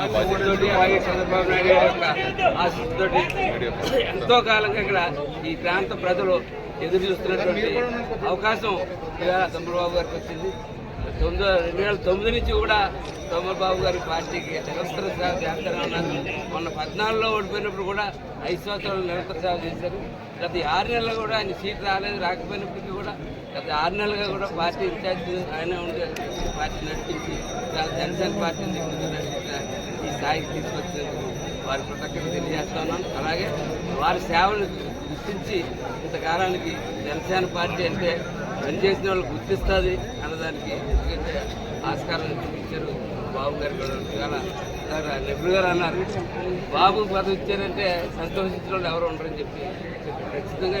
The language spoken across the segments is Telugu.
అలాగే చంద్రబాబు నాయుడు ఎంతో కాలంగా ఇక్కడ ఈ ప్రాంత ప్రజలు ఎదురు చూస్తున్నటువంటి అవకాశం ఇవాళ చంద్రబాబు గారికి వచ్చింది. తొమ్మిది రెండు వేల తొమ్మిది నుంచి కూడా చంద్రబాబు గారి పార్టీకి నిరంతర సేవ చేస్తూనే ఉన్నారు మొన్న పద్నాలుగులో ఓడిపోయినప్పుడు కూడా ఐదు సంవత్సరాలు నిరంతర సేవ చేశారు. గత ఆరు నెలలు కూడా ఆయన సీట్ రాలేదు రాకపోయినప్పటికీ కూడా గత ఆరు నెలలుగా కూడా పార్టీ ఇన్ఛార్జ్ ఆయన ఉండే పార్టీ నడిపించి జన- జనసేన పార్టీని స్థాయికి తీసుకొచ్చినందుకు వారి కృతజ్ఞత తెలియజేస్తా ఉన్నాను. అలాగే వారి సేవలు గుర్తించి ఇంతకాలానికి జనసేన పార్టీ అంటే పనిచేసిన వాళ్ళు గుర్తిస్తుంది అన్నదానికి ఎందుకంటే ఆస్కారం చూపించారు బాబు గారు కూడా. నెహ్రూ గారు అన్నారు. బాబు పదవి ఇచ్చారంటే సంతోషించిన వాళ్ళు ఎవరు ఉండరని చెప్పి. ఖచ్చితంగా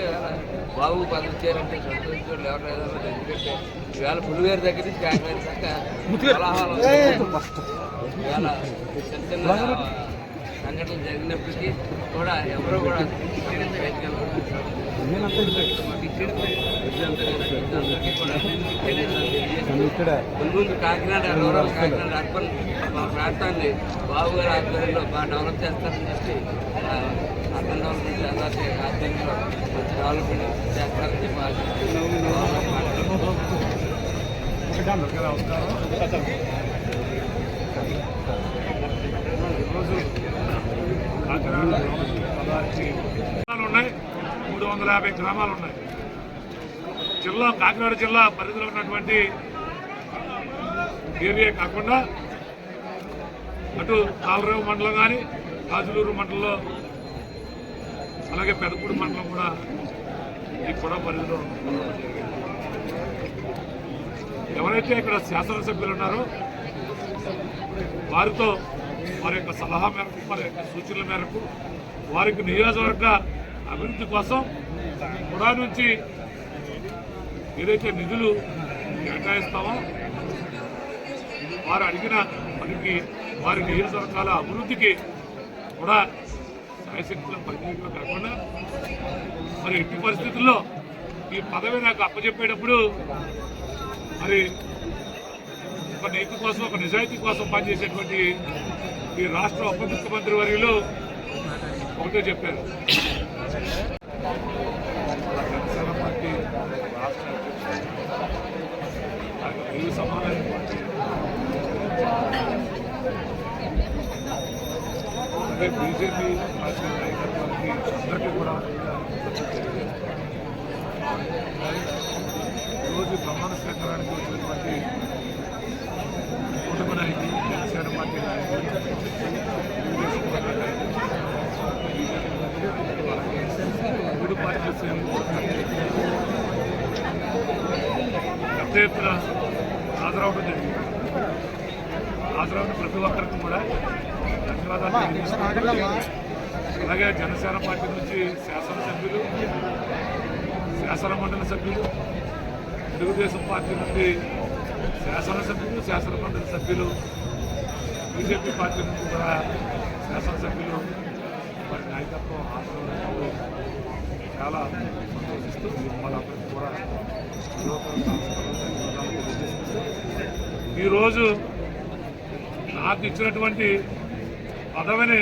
బాబు పదవి ఇచ్చారంటే సంతోషించిన వాళ్ళు ఎవరు లేదన్నారు ఎందుకంటే ఇవాళ పులివేరు దగ్గర నుంచి కాకినాడ ఇవాళ చిన్న సంఘటనలు జరిగినప్పటికీ కూడా ఎవరు కూడా ముందు కాకినాడ రూరల్ కాకినాడ అర్బన్ మా ప్రాంతాన్ని బాబు గారి ఆధ్వర్యంలో బాగా డెవలప్ చేస్తారని చెప్పి అర్బన్ డెవలప్మెంట్ అలాగే ఆధ్వర్యంలో మంచి డెవలప్మెంట్ చేస్తారని చెప్పి ఆశిస్తున్నాను. గ్రామాలు ఉన్నాయి. మూడు వందల యాభై గ్రామాలు ఉన్నాయి జిల్లా కాకినాడ జిల్లా పరిధిలో ఉన్నటువంటి ఏరియా కాకుండా అటు కాలరేవు మండలం కానీ రాజులూరు మండలంలో అలాగే పెదపూడి మండలం కూడా ఈ కూడా పరిధిలో ఎవరైతే ఇక్కడ శాసనసభ్యులు ఉన్నారో వారితో వారి యొక్క సలహా మేరకు వారి యొక్క సూచనల మేరకు వారికి నియోజకవర్గ అభివృద్ధి కోసం కూడా నుంచి ఏదైతే నిధులు కేటాయిస్తామో వారు అడిగిన పనికి వారి నియోజకవర్గాల అభివృద్ధికి కూడా సాయశక్తుల పనిచేయడమే కాకుండా మరి ఎట్టి పరిస్థితుల్లో ఈ పదవి నాకు అప్పచెప్పేటప్పుడు మరి ఒక నీతి కోసం ఒక నిజాయితీ కోసం పనిచేసేటువంటి ఈ రాష్ట్ర ఉప ముఖ్యమంత్రి వర్యులు ఒకటే చెప్పారు. జనసేన పార్టీ రాష్ట్ర తెలుగు సమాధానం అంటే బీజేపీ పార్టీ నాయకత్వానికి అందరికీ కూడా ఈరోజు ప్రమాణ స్వీకారానికి వచ్చినటువంటి కుటుంబ నాయకులు జనసేన పార్టీ మూడు పెద్ద ఎత్తున హాజరవడం జరిగింది హాజరవడం ప్రతి ఒక్కరికి కూడా ధన్యవాదాలు అలాగే జనసేన పార్టీ నుంచి శాసనసభ్యులు శాసన మండలి సభ్యులు తెలుగుదేశం పార్టీ నుండి శాసనసభ్యులు శాసన మండలి సభ్యులు బీజేపీ పార్టీ నుంచి కూడా శాసనసభ్యులు వారి నాయకత్వం హాజరు చాలా సంతోషిస్తూ వాళ్ళందరికీ కూడా ఈరోజు నాకు ఇచ్చినటువంటి పదవిని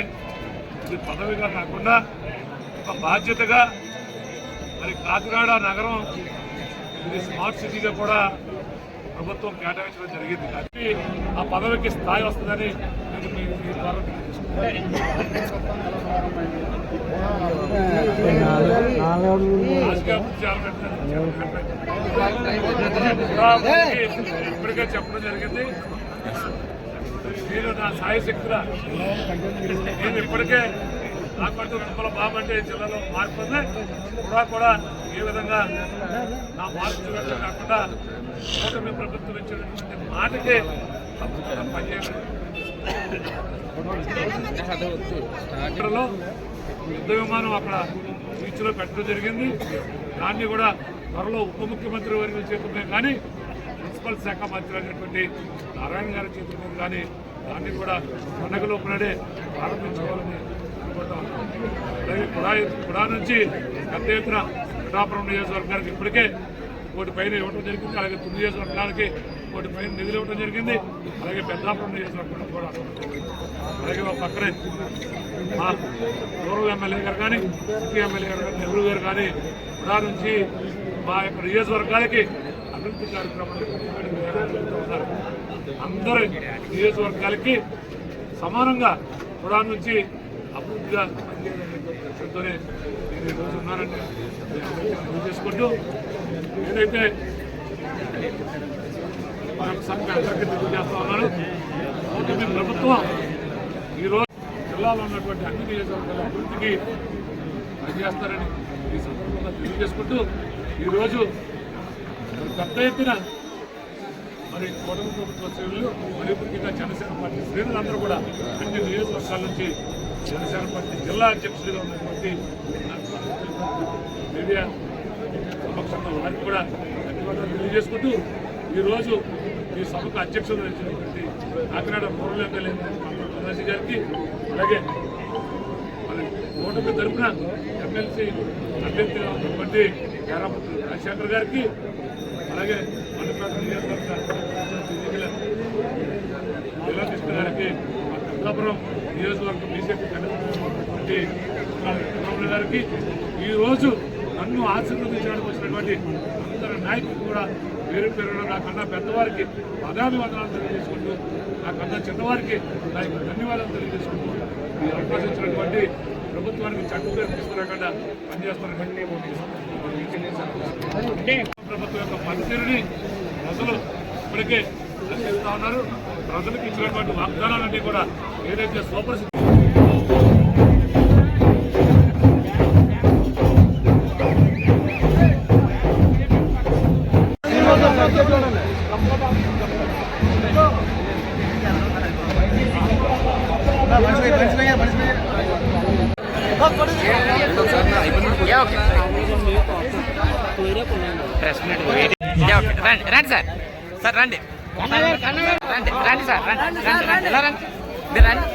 ఇది పదవిగా కాకుండా ఒక బాధ్యతగా మరి కాకినాడ నగరం ఇది స్మార్ట్ సిటీగా కూడా ప్రభుత్వం కేటాయించడం జరిగింది కాబట్టి ఆ పదవికి స్థాయి వస్తుందని నేను మీ ద్వారా ఇప్పటికే చెప్పడం జరిగింది నేను నా సాయి శక్తుల నేను ఇప్పటికే నాకంటూ తుమ్మల బాబంటే జిల్లాలో మార్పు ఉంది కూడా కూడా ఏ విధంగా నా మార్పు చూడటం కాకుండా కూటమి ప్రభుత్వం ఇచ్చినటువంటి మాటకే తప్పకుండా పనిచేయడం యుద్ధ విమానం అక్కడ బీచ్లో పెట్టడం జరిగింది. దాన్ని కూడా త్వరలో ఉప ముఖ్యమంత్రి వర్గం చేతుల కానీ మున్సిపల్ శాఖ మంత్రి అయినటువంటి నారాయణ గారి చేతుల కానీ దాన్ని కూడా పండగ లోపలనే ప్రారంభించుకోవాలని అనుకుంటాం అలాగే కుడా కుడా నుంచి పెద్ద ఎత్తున పిఠాపురం నియోజకవర్గానికి ఇప్పటికే కోటి పైన ఇవ్వడం జరిగింది. అలాగే తుది నియోజకవర్గానికి కోటి పైన నిధులు ఇవ్వడం జరిగింది. అలాగే పెద్దాపురం నియోజకవర్గం కూడా. అలాగే ఒక పక్కనే మా గౌరవ ఎమ్మెల్యే గారు కానీ సిటీ ఎమ్మెల్యే గారు కానీ నెహ్రూ గారు కానీ కూడా నుంచి మా యొక్క నియోజకవర్గాలకి అభివృద్ధి కార్యక్రమాలు అందరి నియోజకవర్గాలకి సమానంగా కూడా నుంచి అభివృద్ధిగా పనిచేయాలనే నేను ఈరోజు ఉన్నానండి. చేసుకుంటూ ఏదైతే సంఘ మీ అందరికీ తెలియజేస్తా ఉన్నాను ప్రభుత్వం ఈరోజు జిల్లాలో ఉన్నటువంటి అన్ని నియోజకవర్గాల అభివృద్ధికి పనిచేస్తారని ఈ సందర్భంగా తెలియజేసుకుంటూ ఈరోజు పెద్ద ఎత్తున మరి కూటమి ప్రభుత్వ శ్రేణులు మరి ముఖ్యంగా జనసేన పార్టీ శ్రేణులందరూ కూడా అన్ని నియోజకవర్గాల నుంచి జనసేన పార్టీ జిల్లా అధ్యక్షుడిగా ఉన్నటువంటి మీడియా పక్షంగా వారికి కూడా ధన్యవాదాలు తెలియజేసుకుంటూ ఈరోజు ఈ సభకు అధ్యక్షులు వచ్చినటువంటి కాకినాడ పూర్వ ఎమ్మెల్యే ప్రకాశ్ గారికి అలాగే మన కూటమి తరఫున ఎమ్మెల్సీ అభ్యర్థిగా ఉన్నటువంటి యారాపతి రాజశేఖర్ గారికి అలాగే మణిపేట నియోజకవర్గ ఎన్నికల గారికి మా పెద్దాపురం నియోజకవర్గ బీజేపీ కన్వీనర్ గారికి ఈరోజు నన్ను ఆశీర్వదించడానికి వచ్చినటువంటి అందరి నాయకులు కూడా పేరు పేరున నాకన్నా పెద్దవారికి పదాభివందనాలు తెలియజేసుకుంటూ నాకన్నా చిన్నవారికి నా యొక్క ధన్యవాదాలు తెలియజేసుకుంటూ మీరు అవకాశించినటువంటి ప్రభుత్వానికి చట్టం తీసుకురాకుండా పనిచేస్తారని ప్రభుత్వం యొక్క పనితీరుని ప్రజలు ఇప్పటికే దర్శిస్తా ఉన్నారు. ప్రజలకు ఇచ్చినటువంటి వాగ్దానాలన్నీ కూడా ఏదైతే సూపర్ ప్రెస్ మీట్ ఓకే. రండి రండి సార్ సార్ రండి రండి రండి సార్ రండి రండి రండి ఎలా రండి మీరు రండి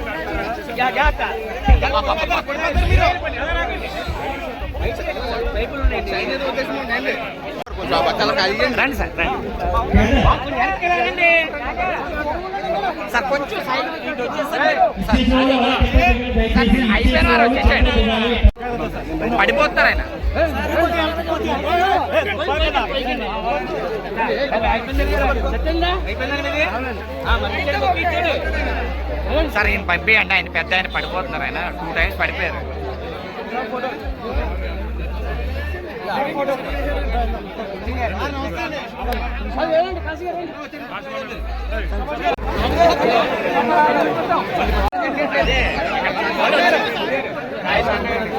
రండి సార్ రండి సార్ కొంచెం సైడ్ ఇటు వచ్చేసారు పడిపోతున్నారు ఆయన. సార్ ఈయన పంపియండి ఆయన పెద్ద ఆయన పడిపోతున్నారు ఆయన. టూ టైమ్స్ పడిపోయారు. అదే काय सांगायचं